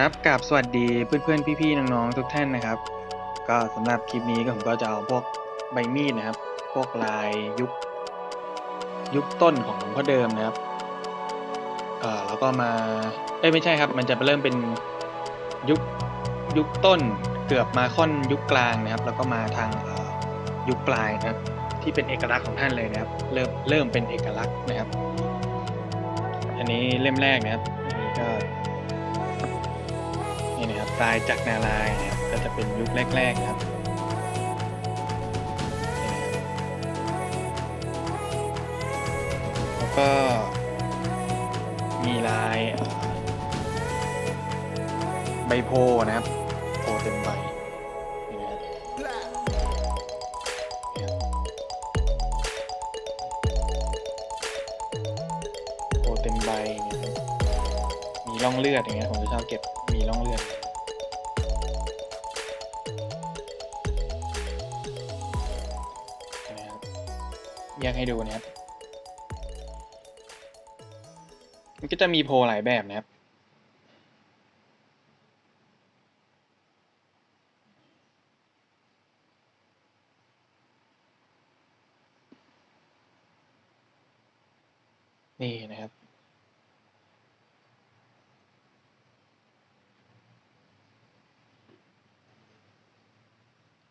ครับกราบสวัสดีเพื่อนๆพี่ๆน้องๆทุกท่านนะครับ ก็สำหรับคลิปนี้ก็ผมก็จะเอาพวกใบมีดนะครับ พวกลายยุคยุคต้นของหลวงพ่อเดิมนะครับเอ่อแล้วก็มาเอ้ยไม่ใช่ครับ มันจะเริ่มเป็นยุคยุคต้นเกือบมาค่อนยุคกลางนะครับ แล้วก็มาทางยุคปลายนะครับ ที่เป็นเอกลักษณ์ของท่านเลยนะครับ เริ่มเริ่มเป็นเอกลักษณ์นะครับ อันนี้เล่มแรกนะครับอันนี้ก็ นี่นะครับลายจากนาลายนะครับก็จะเป็นยุคแรก ๆ ครับแล้วก็มีลายใบโพนะครับโพเต็มใบโพเต็มใบมีร่องเลือดอย่างเงี้ยผมจะชอบเก็บมีร่องเลือด ยกให้ดูนะครับ มันก็จะมีโพลหลายแบบนะครับ นี่นะครับ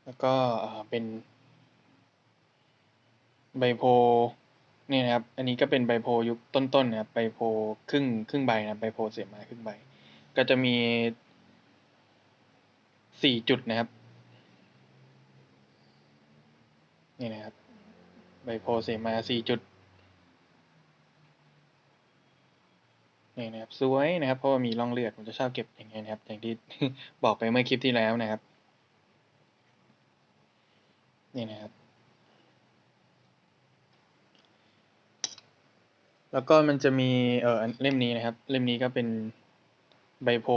แล้วก็เอ่อเป็น ใบโพนี่นะครับ อันนี้ก็เป็นใบโพยุคต้นๆนะครับใบโพครึ่งครึ่งใบนะครับใบโพเสียมาครึ่งใบ ก็จะมีสี่จุดนะครับ นี่นะครับใบโพเสียมาสี่จุด นี่นะครับ สวยนะครับ เพราะว่ามีร่องเลือดผมจะชอบเก็บอย่างเงี้ยนะครับ อย่างที่บอกไปเมื่อคลิปที่แล้วนะครับ นี่นะครับ แล้วก็มันจะมีเอ่อเล่มนี้นะครับ เล่มนี้ก็เป็นใบโพ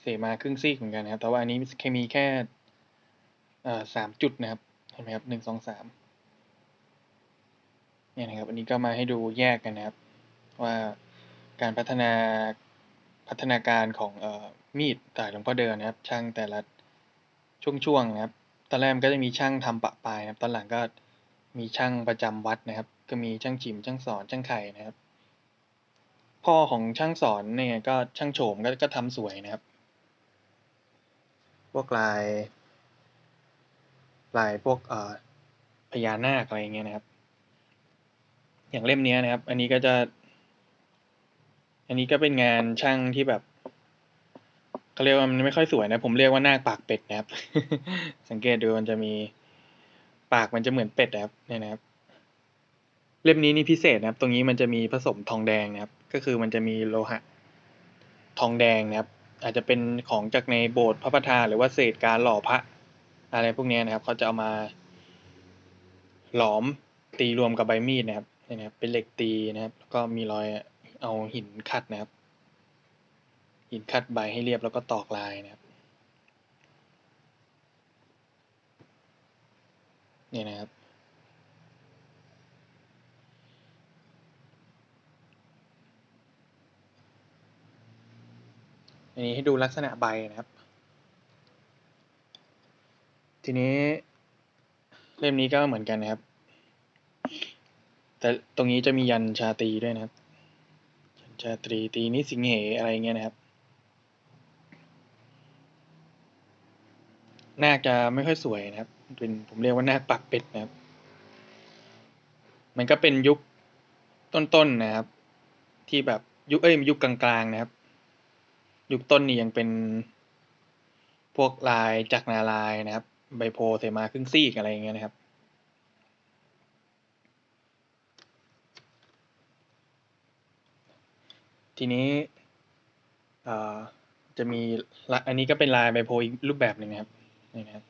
เสมาครึ่งซีกเหมือนกันนะครับ แต่ว่าอันนี้แค่มีแค่เอ่อสามจุดนะครับ เห็นไหมครับหนึ่งสองสามเนี่ยนะครับ อันนี้ก็มาให้ดูแยกกันนะครับ ว่าการพัฒนาพัฒนาการของเอ่อมีดต่ายหลวงพ่อเดินนะครับ ช่างแต่ละช่วงๆนะครับ ตอนแรกมันก็จะมีช่างทำปะปลายนะครับ ตอนหลังก็มีช่างประจำวัดนะครับ ก็มีช่างจิมช่างสอนช่างไข่นะครับ พ่อของช่างสอนเนี่ยก็ช่างโฉมก็ก็ทำสวยนะครับ พวกลาย ลายพวกเอ่อพญานาคอะไรเงี้ยนะครับ อย่างเล่มนี้นะครับ อันนี้ก็จะ อันนี้ก็เป็นงานช่างที่แบบเขาเรียกว่ามันไม่ค่อยสวยนะ ผมเรียกว่านาคปากเป็ดนะครับ สังเกตดูมันจะมีปากมันจะเหมือนเป็ดนะครับเนี่ยนะครับ เล่มนี้นี่พิเศษนะครับ ตรงนี้มันจะมีผสมทองแดงนะครับ ก็คือมันจะมีโลหะทองแดงนะครับ อาจจะเป็นของจากในโบสถ์พระประธานหรือว่าเศษการหล่อพระอะไรพวกนี้นะครับเขาจะเอามาหลอมตีรวมกับใบมีดนะครับนี่นะครับ เป็นเหล็กตีนะครับ แล้วก็มีรอยเอาหินขัดนะครับ หินขัดใบให้เรียบแล้วก็ตอกลายนะครับนี่นะครับ อันนี้ให้ดูลักษณะใบนะครับ ทีนี้เล่มนี้ก็เหมือนกันนะครับ แต่ตรงนี้จะมียันชาตรีด้วยนะครับ ยันชาตรีตีนิสิงเหอะไรเงี้ยนะครับ หน้าจะไม่ค่อยสวยนะครับ เป็นผมเรียกว่าหน้าปักเป็ดนะครับ มันก็เป็นยุคต้นๆนะครับ ที่แบบยุคเอ้ยยุคกลางๆนะครับ ยุคต้นนี่ยังเป็นพวกลายจากนาลายนะครับ ใบโพธิ์เสมาครึ่งซีกอะไรอย่างเงี้ยนะครับ ทีนี้จะมีอันนี้ก็เป็นลายใบโพธิ์อีกรูปแบบหนึ่งนะครับนี่นะครับ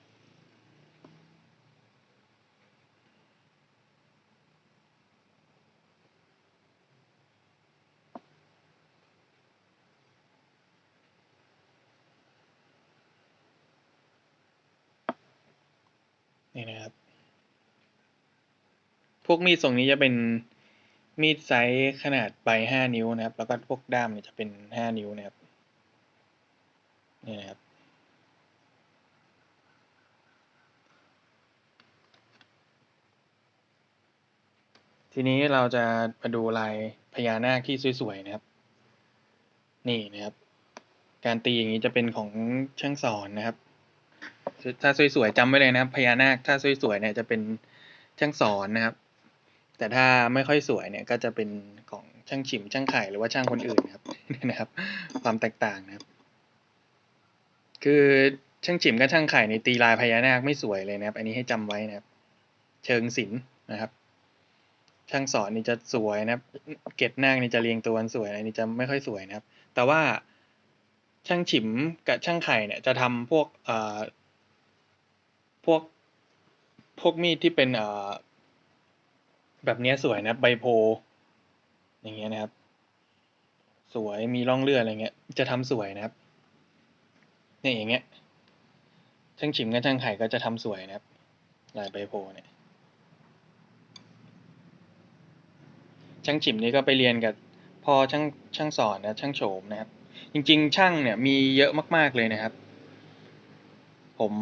นี่นะครับ พว กมีดทรงนี้จะเป็นมีดไซส์ขนาดใบห้านิ้วนะครับ แล้วก็พวกด้ามเนี่ยจะเป็นห้านิ้วนะครับนี่นะครับทีนี้เราจะมาดูลายพญานาคที่สวยๆนะครับ นี่นะครับ การตีอย่างนี้จะเป็นของช่างสอนนะครับ ถ้าสวยๆจำไว้เลยนะครับพญานาคถ้าสวยๆเนี่ยจะเป็นช่างสอนนะครับ แต่ถ้าไม่ค่อยสวยเนี่ยก็จะเป็นของช่างฉิมช่างไข่หรือว่าช่างคนอื่นนะครับนะครับ ความแตกต่างนะครับ คือช่างฉิมกับช่างไข่ในตีลายพญานาคไม่สวยเลยนะครับ อันนี้ให้จำไว้นะครับ เชิงศิลป์นะครับ ช่างสอนนี่จะสวยนะครับ เกล็ดนาคนี่จะเรียงตัวสวยอันนี้จะไม่ค่อยสวยนะครับ แต่ว่าช่างฉิมกับช่างไข่เนี่ยจะทำพวกเอ่อพวกพวกมีดที่เป็นเอ่อ แบบนี้สวยนะใบโพ อย่างเงี้ยนะครับ สวยมีร่องเลือดอะไรเงี้ย จะทำสวยนะครับ เนี่ยอย่างเงี้ยช่างฉิมกับช่างไข่ก็จะทำสวยนะครับ ลายใบโพเนี่ย ช่างฉิมนี่ก็ไปเรียนกับพ่อช่างช่างสอนนะช่างโฉมนะครับ จริง ๆ ช่างเนี่ยมีเยอะมาก ๆเลยนะครับ ผม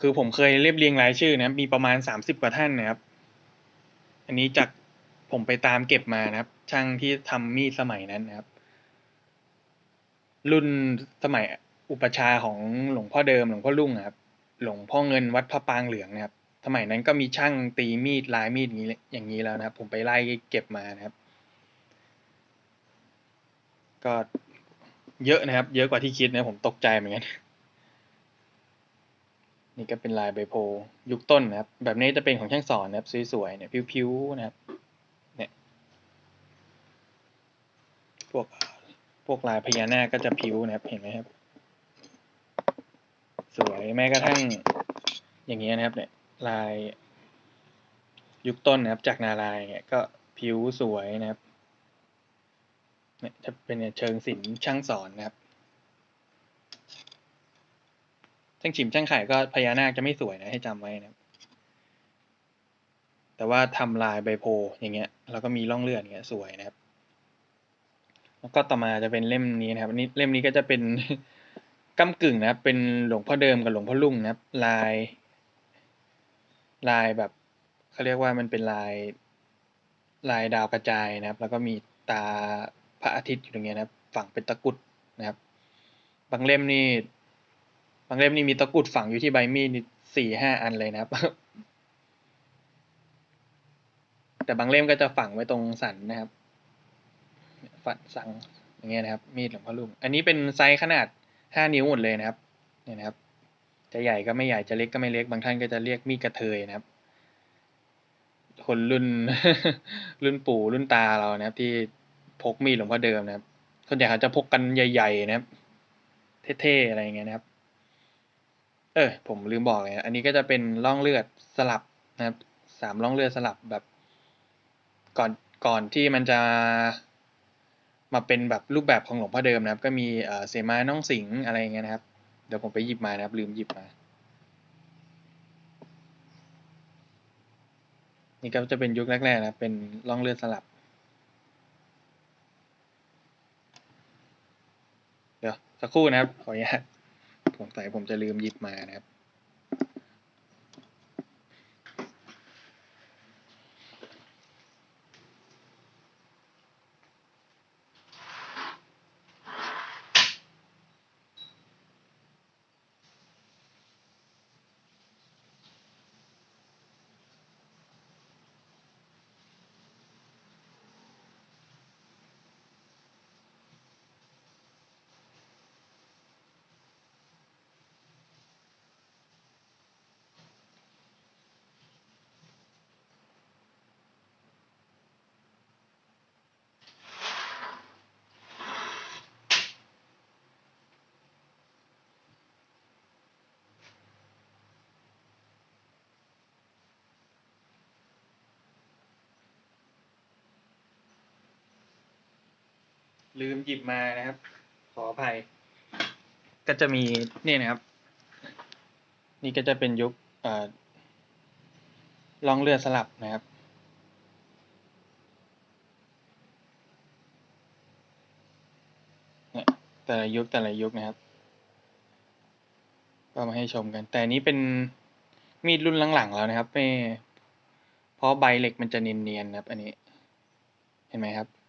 คือผมเคยเรียบเรียงรายชื่อนะครับ มีประมาณสามสิบกว่าท่านนะครับ อันนี้จากผมไปตามเก็บมานะครับ ช่างที่ทำมีดสมัยนั้นนะครับ รุ่นสมัยอุปชาของหลวงพ่อเดิมหลวงพ่อรุ่งครับ หลวงพ่อเงินวัดพระปางเหลืองนะครับ สมัยนั้นก็มีช่างตีมีดลายมีดนี้อย่างนี้แล้วนะครับ ผมไปไล่เก็บมานะครับ ก็เยอะนะครับ เยอะกว่าที่คิดนะผมตกใจเหมือนกัน นี่ก็เป็นลายใบโพยุคต้นนะครับ แบบนี้จะเป็นของช่างสอนนะครับสวยๆเนี่ยผิวๆนะครับเนี่ยพวกพวกลายพญานาคก็จะผิวนะครับเห็นไหมครับ สวยแม้กระทั่งอย่างเงี้ยนะครับ เนี่ยลาย ยุคต้นนะครับ จากนารายเนี่ยก็ผิวสวยนะครับเนี่ยจะเป็นเชิงศิลป์ช่างสอนนะครับ ช่างฉิมช่างไข่ก็พญานาคจะไม่สวยนะให้จำไว้นะครับแต่ว่าทำลายใบโพธิ์อย่างเงี้ย แล้วก็มีร่องเลือดอย่างเงี้ยสวยนะครับ แล้วก็ต่อมาจะเป็นเล่มนี้นะครับนนี้เล่มนี้ก็จะเป็นก้ากึ่งนะครับ เป็นหลวงพ่อเดิมกับหลวงพ่อรุ่งนะครับ ลาย ลายแบบเขาเรียกว่ามันเป็นลายลายดาวกระจายนะครับ แล้วก็มีตาพระอาทิตย์อยู่ตรงเนี้ยนะครับ ฝังเป็นตะกุดนะครับ บางเล่มนี่ บางเล่มนี่มีตะกุดฝังอยู่ที่ใบมีดสี่ห้าอันเลยนะครับ แต่บางเล่มก็จะฝังไว้ตรงสันนะครับฝันสังอย่างเงี้ยนะครับ มีดหลวงพ่อรุ่งอันนี้เป็นไซส์ขนาดห้านิ้วหมดเลยนะครับเนี่ยนะครับ จะใหญ่ก็ไม่ใหญ่จะเล็กก็ไม่เล็กบางท่านก็จะเรียกมีดกระเทยนะครับ คนรุ่นรุ่นปู่รุ่นตาเรานะครับ ที่พกมีดหลวงพ่อเดิมนะครับส่วนใหญ่เขาจะพกกันใหญ่ ๆ นะครับ เท่ๆอะไรอย่างเงี้ยนะครับ เออ ผมลืมบอกเลยนะอันนี้ก็จะเป็นร่องเลือดสลับนะครับสามร่องเลือดสลับแบบ ก่อนก่อนที่มันจะมาเป็นแบบรูปแบบของหลวงพ่อเดิมนะครับ ก็มีเออเสมาน้องสิงอะไรเงี้ยนะครับ เดี๋ยวผมไปหยิบมานะครับ ลืมหยิบมา นี่ก็จะเป็นยุคแรกๆนะเป็นร่องเลือดสลับ เดี๋ยวสักครู่นะครับขออนุญาต ผมใส่ผมจะลืมหยิบมานะครับ ลืมหยิบมานะครับ ขออภัย ก็จะมีนี่นะครับ นี่ก็จะเป็นยุคล่องเลือสลับนะครับเนี่ยแต่ละยุคแต่ละยุคนะครับ ก็มาให้ชมกัน แต่นนี้เป็นมีดรุ่นหลังๆแล้วนะครับไม่เพราะใบเหล็กมันจะเนียนๆนะครับ อันนี้ เห็นไหมครับ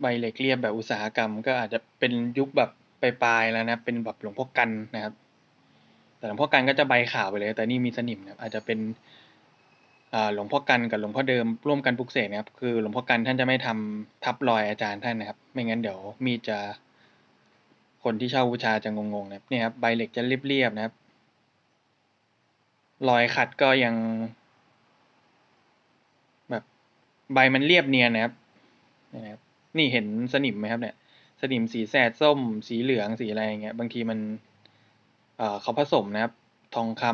ใบเหล็กเรียบแบบอุตสาหกรรม ก็อาจจะเป็นยุคแบบปลายๆแล้วนะเป็นแบบหลวงพ่อกันนะครับ แต่หลวงพ่อกันก็จะใบขาวไปเลย แต่นี่มีสนิมนะอาจจะเป็นอ่าหลวงพ่อกันกับหลวงพ่อเดิมร่วมกันปลุกเสกนะครับ คือหลวงพ่อกันท่านจะไม่ทำทับรอยอาจารย์ท่านนะครับ ไม่งั้นเดี๋ยวมีจะคนที่เช่าบูชาจะงงๆนะครับเนี่ยครับใบเหล็กจะเรียบๆนะครับ รอยขัดก็ยัง แบบใบมันเรียบเนียนนะครับนี่นะครับ นี่เห็นสนิมไหมครับเนี่ย สนิมสีแสดส้ม สีเหลืองสีอะไรอย่างเงี้ย บางทีมันเเขาผสมนะครับ ทองค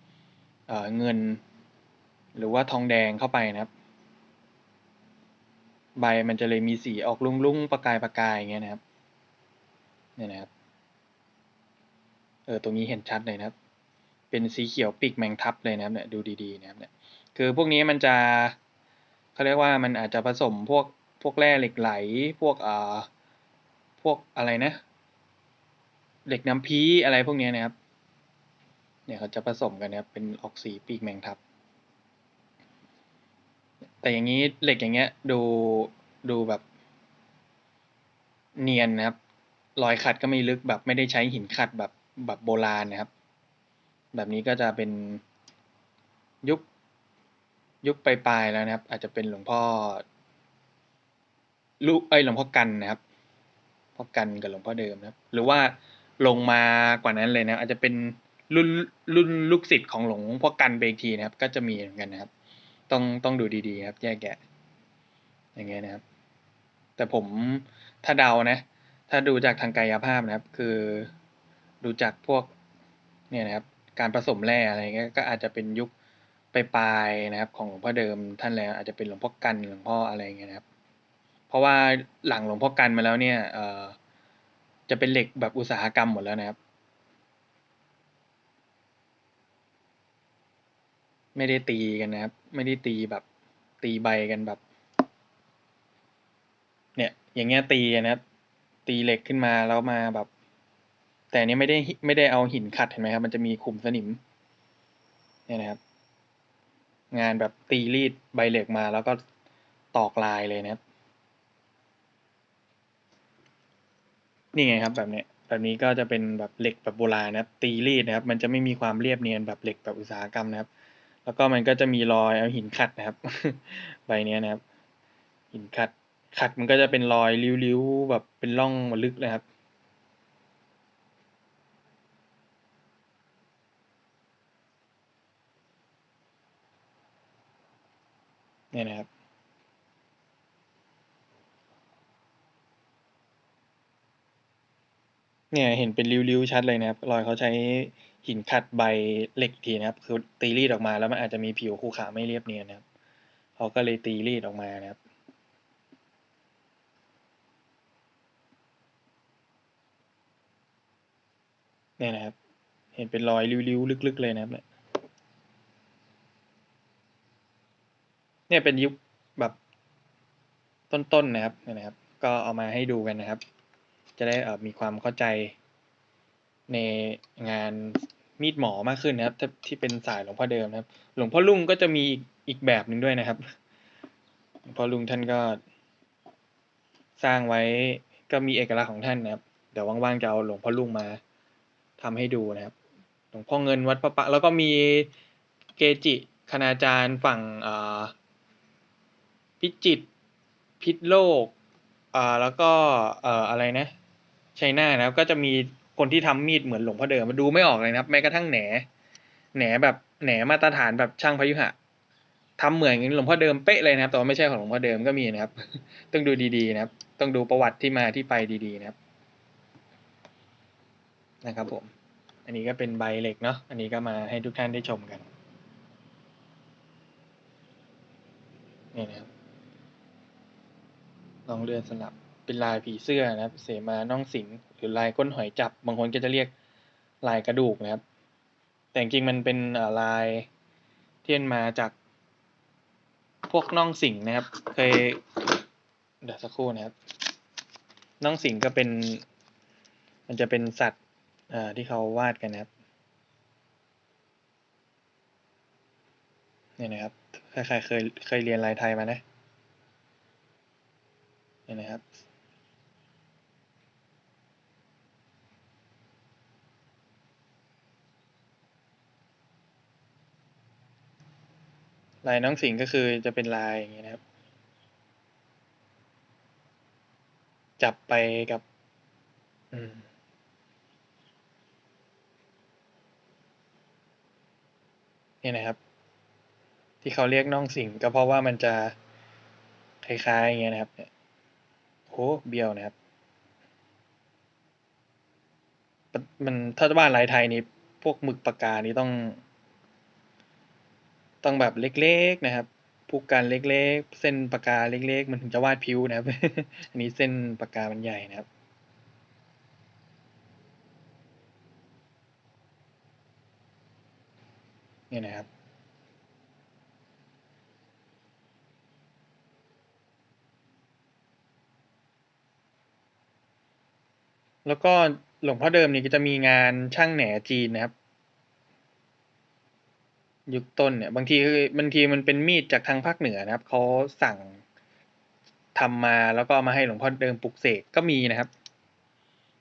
ำเเงิน หรือว่าทองแดงเข้าไปนะครับ ใบมันจะเลยมีสีออกลุ้งๆประกายประกายอย่างเงี้ยนะครับเนี่ยนะครับ เออ ตรงนี้เห็นชัดเลยนะครับ เป็นสีเขียวปีกแมงทับเลยนะครับเนี่ย ดูดีๆนะครับเนี่ย คือพวกนี้มันจะเขาเรียกว่ามันอาจจะผสมพวก พวกแร่เหล็กไหล พวกอ่าพวกอะไรนะ เหล็กน้ำพีอะไรพวกนี้นะครับ เนี่ยเขาจะผสมกันนะครับ เป็นออกสีปีกแมงทับ แต่อย่างนี้เหล็กอย่างเงี้ยดูดูแบบ เนียนนะครับ รอยขัดก็ไม่ลึกแบบไม่ได้ใช้หินขัดแบบแบบโบราณนะครับ แบบนี้ก็จะเป็นยุคยุคปลายๆแล้วนะครับ อาจจะเป็นหลวงพ่อ ลูกเอ้ยหลวงพ่อกันนะครับพ่อกันกับหลวงพ่อเดิมนะครับ หรือว่าลงมากว่านั้นเลยนะ อาจจะเป็นรุ่นรุ่นลูกศิษย์ของหลวงพ่อกันไปอีกทีนะครับ ก็จะมีเหมือนกันนะครับ ต้องต้องดูดีๆครับ แยกแยะอย่างเงี้ยนะครับ แต่ผมถ้าเดานะ ถ้าดูจากทางกายภาพนะครับ คือดูจากพวกเนี่ยนะครับ การผสมแร่อะไรเงี้ยก็อาจจะเป็นยุคปลายๆนะครับ ของหลวงพ่อเดิมท่านแล้วอาจจะเป็นหลวงพ่อกันหลวงพ่ออะไรเงี้ยนะครับ ราะว่าหลังหลวงพ่อกันมาแล้วเนี่ยเอ่อจะเป็นเหล็กแบบอุตสาหกรรมหมดแล้วนะครับ ไม่ได้ตีกันนะครับ ไม่ได้ตีแบบตีใบกันแบบ เนี่ย อย่างเงี้ยตีกันนะครับ ตีเหล็กขึ้นมาแล้วมาแบบ แต่อันนี้ไม่ได้ไม่ได้เอาหินขัดเห็นไหมครับ มันจะมีขุมสนิม เนี่ยนะครับ งานแบบตีรีดใบเหล็กมาแล้วก็ตอกลายเลยนะครับ นี่ไงครับแบบนี้แบบนี้ก็จะเป็นแบบเหล็กแบบโบราณนะครับ ตีรีดนะครับ มันจะไม่มีความเรียบเนียนแบบเหล็กแบบอุตสาหกรรมนะครับ แล้วก็มันก็จะมีรอยเอาหินขัดนะครับ ใบเนี้ยนะครับ หินขัดขัดมันก็จะเป็นรอยริ้วๆแบบเป็นร่องลึกเลยครับเนี่ยนะครับ เนี่ยเห็นเป็นริ้วๆชัดเลยนะครับ รอยเขาใช้หินขัดใบเหล็กทีนะครับ คือตีรีดออกมาแล้วมันอาจจะมีผิวขรุขระไม่เรียบเนียนนะครับเขาก็เลยตีรีดออกมานะครับเนี่ยนะครับ เห็นเป็นรอยริ้วๆลึก ๆ เลยนะครับเนี่ยเนี่ยเป็นยุคแบบต้นๆนะครับเนี่ยนะครับ ก็เอามาให้ดูกันนะครับ จะได้มีความเข้าใจในงานมีดหมอมากขึ้นนะครับที่เป็นสายหลวงพ่อเดิมนะครับ หลวงพ่อลุงก็จะมีอีกแบบหนึ่งด้วยนะครับหลวงพ่อลุงท่านก็ สร้างไว้ก็มีเอกลักษณ์ของท่านนะครับ เดี๋ยวว่างๆจะเอาหลวงพ่อลุงมาทำให้ดูนะครับ หลวงพ่อเงินวัดพระปะ แล้วก็มีเกจิคณาจารย์ฝั่งพิจิตพิษโลกอ่าแล้วก็เอ่ออะไรนะ ชัยนานะครับก็จะมีคนที่ทำมีดเหมือนหลวงพ่อเดิมมาดูไม่ออกเลยนะครับ แม้กระทั่งแหนแหนแบบแหนมาตรฐานแบบช่างพยุหะทำเหมือนหลวงพ่อเดิมเป๊ะเลยนะครับ แต่ว่าไม่ใช่ของหลวงพ่อเดิมก็มีนะครับ ต้องดูดีๆนะครับ ต้องดูประวัติที่มาที่ไปดีๆนะครับ นะครับผม อันนี้ก็เป็นใบเหล็กเนาะอันนี้ก็มาให้ทุกท่านได้ชมกันนี่นะครับลองเลื่อนสลับ เป็นลายผีเสื้อนะครับ เสมาน่องสิงหรือลายก้นหอยจับ บางคนก็จะเรียกลายกระดูกนะครับ แต่จริงๆมันเป็นลายที่มันมาจากพวกน่องสิงนะครับ เคยเดี๋ยวสักครู่นะครับน่องสิงก็เป็น มันจะเป็นสัตว์ที่เขาวาดกันนะครับเนี่ยนะครับใครๆเคยเคยเรียนลายไทยมานะเนี่ยนะครับ ลายน้องสิงก็คือจะเป็นลายอย่างนี้นะครับ จับไปกับ อืมเนี่ยนะครับ ที่เขาเรียกน่องสิงก็เพราะว่ามันจะคล้ายๆอย่างเงี้ยนะครับเนี่ยโอ้เบี้ยวนะครับมันถ้าบ้านลายไทยนี่พวกหมึกปากกานี่ต้อง ต้องแบบเล็กๆนะครับผู้กันเล็กๆ เส้นปากกาเล็ก ๆ มันถึงจะวาดผิวนะครับ อันนี้เส้นปากกามันใหญ่นะครับเนี่ยนะครับแล้วก็หลวงพ่อเดิมนี่ก็จะมีงานช่างแหนจีนนะครับ ยุคต้นเนี่ย บางทีคือบางทีมันเป็นมีดจากทางภาคเหนือนะครับ เขาสั่งทำมาแล้วก็เอามาให้หลวงพ่อเดิมปลุกเสกก็มีนะครับ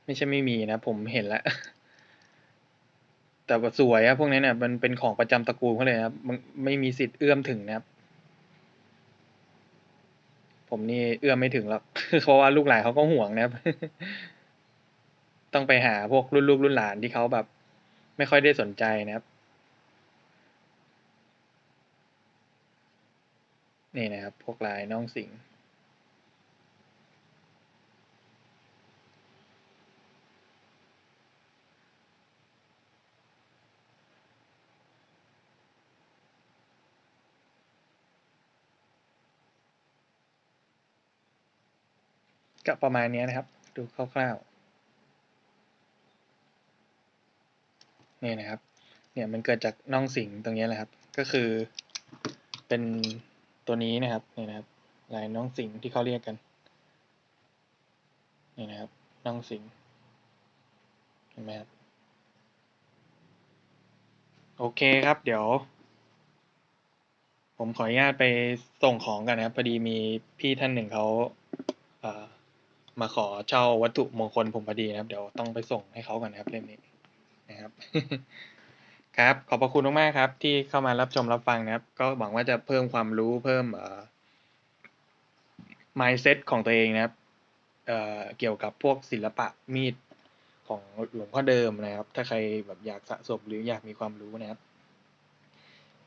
ไม่ใช่ไม่มีนะ ผมเห็นแล้วแต่ว่าสวยอะพวกนี้เนี่ยมันเป็นของประจำตระกูลเขาเลยนะครับไม่มีสิทธิ์เอื้อมถึงนะครับ ผมนี่เอื้อมไม่ถึงหรอกเพราะว่าลูกหลานเขาก็ห่วงนะครับ ต้องไปหาพวกรุ่นลูกรุ่นหลานที่เขาแบบ ไม่ค่อยได้สนใจนะครับ นี่นะครับพวกลายน้องสิงก็ประมาณนี้นะครับ ดูคร่าวๆนี่นะครับ เนี่ยมันเกิดจากน่องสิงตรงนี้แหละครับ ก็คือเป็น ตัวนี้นะครับนี่นะครับลายน้องสิงที่เขาเรียกกันนี่นะครับน่องสิงเห็นไหมครับโอเคครับ เดี๋ยว ผมขออนุญาตไปส่งของกันนะครับพอดีมีพี่ท่านหนึ่งเขาเมาขอเช่าวัตถุมงคลผมพอดีนะครับ เดี๋ยวต้องไปส่งให้เขาก่อนนะครับเล่มนี้นะครับ ครับ ขอบพระคุณมากๆครับ ที่เข้ามารับชมรับฟังนะครับ ก็หวังว่าจะเพิ่มความรู้เพิ่มเอ่อ mindset ของตัวเองนะครับเอ่อเกี่ยวกับพวกศิลปะมีดของหลวงพ่อเดิมนะครับ ถ้าใครแบบอยากสะสมหรืออยากมีความรู้นะครับ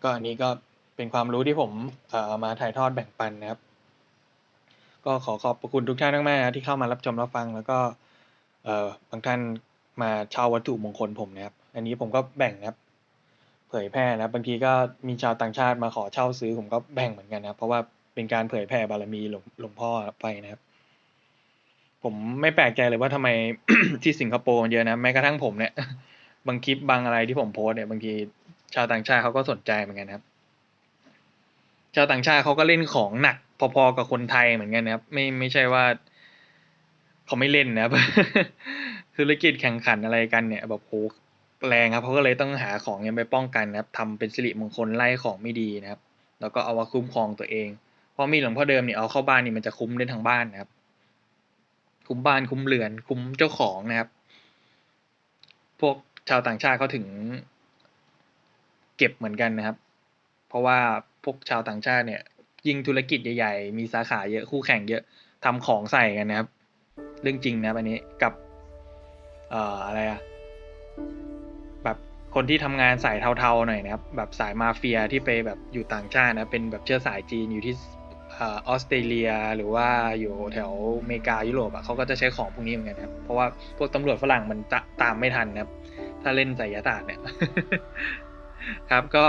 ก็อันนี้ก็เป็นความรู้ที่ผมเอ่อเอามาถ่ายทอดแบ่งปันนะครับ ก็ขอขอบพระคุณทุกท่านมากๆนะที่เข้ามารับชมรับฟัง แล้วก็เอ่อบางท่านมาเช่าวัตถุมงคลผมนะครับ อันนี้ผมก็แบ่งนะครับ เผยแพร่นะบางทีก็มีชาวต่างชาติมาขอเช่าซื้อผมก็แบ่งเหมือนกันนะเพราะว่าเป็นการเผยแผ่บารมีหลวงหลวงพ่อไปนะครับ ผมไม่แปลกใจเลยว่าทำไมที่สิงคโปร์มันเยอะนะแม้กระทั่งผมเนี่ยบางคลิปบางอะไรที่ผมโพสเนี่ยบางทีชาวต่างชาติเขาก็สนใจเหมือนกันนะครับ ชาวต่างชาติเขาก็เล่นของหนักพอๆกับคนไทยเหมือนกันนะครับ ไม่ไม่ใช่ว่าเขาไม่เล่นนะครับธุรกิจแข่งขันอะไรกันเนี่ยแบบโห แรงครับเขาก็เลยต้องหาของเนี้ยไปป้องกันนะครับทำเป็นสิริมงคลไล่ของไม่ดีนะครับ แล้วก็เอามาคุ้มครองตัวเองเพราะมีหลวงพ่อเดิมเนี่ยเอาเข้าบ้านนี่มันจะคุ้มได้ทั้งบ้านนะครับ คุ้มบ้านคุ้มเรือน คุ้มเจ้าของนะครับ พวกชาวต่างชาติเขาถึงเก็บเหมือนกันนะครับ เพราะว่าพวกชาวต่างชาติเนี่ย ยิ่งธุรกิจใหญ่ ๆ มีสาขาเยอะคู่แข่งเยอะทำของใส่กันนะครับ เรื่องจริงนะครับอันนี้กับ เอ่ออะไรอะ คนที่ทำงานสายเทาๆหน่อยนะครับ แบบสายมาเฟียที่ไปแบบอยู่ต่างชาตินะเป็นแบบเชื้อสายจีนอยู่ที่ออสเตรเลียหรือว่าอยู่แถวอเมริกายุโรปอะเขาก็จะใช้ของพวกนี้เหมือนกันครับ เพราะว่าพวกตำรวจฝรั่งมันจะตามไม่ทันนะครับ ถ้าเล่นไสยศาสตร์เนี่ย ครับก็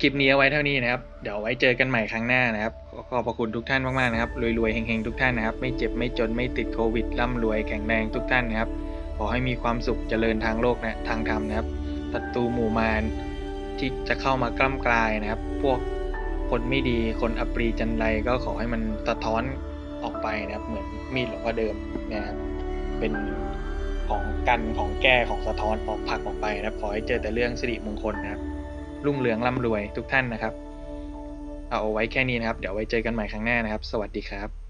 คลิปนี้เอาไว้เท่านี้นะครับ เดี๋ยวไว้เจอกันใหม่ครั้งหน้านะครับขอขอบพระคุณทุกท่านมากๆนะครับรวยๆเฮงๆทุกท่านนะครับ ไม่เจ็บไม่จนไม่ติดโควิดร่ำรวยแข็งแรงทุกท่านนะครับ ขอให้มีความสุขเจริญทางโลกนะทางธรรมนะครับศัตรูหมู่มารที่จะเข้ามากล้ำกลายนะครับ พวกคนไม่ดีคนอปรีจันไรก็ขอให้มันสะท้อนออกไปนะครับ เหมือนมีดหลวงพ่อเดิมนะครับเป็นของกันของแก้ของสะท้อนออกผักออกไปนะครับ ขอให้เจอแต่เรื่องสิริมงคลนะครับ รุ่งเรืองร่ำรวยทุกท่านนะครับ เอาไว้แค่นี้นะครับ เดี๋ยวไว้เจอกันใหม่ครั้งหน้านะครับ สวัสดีครับ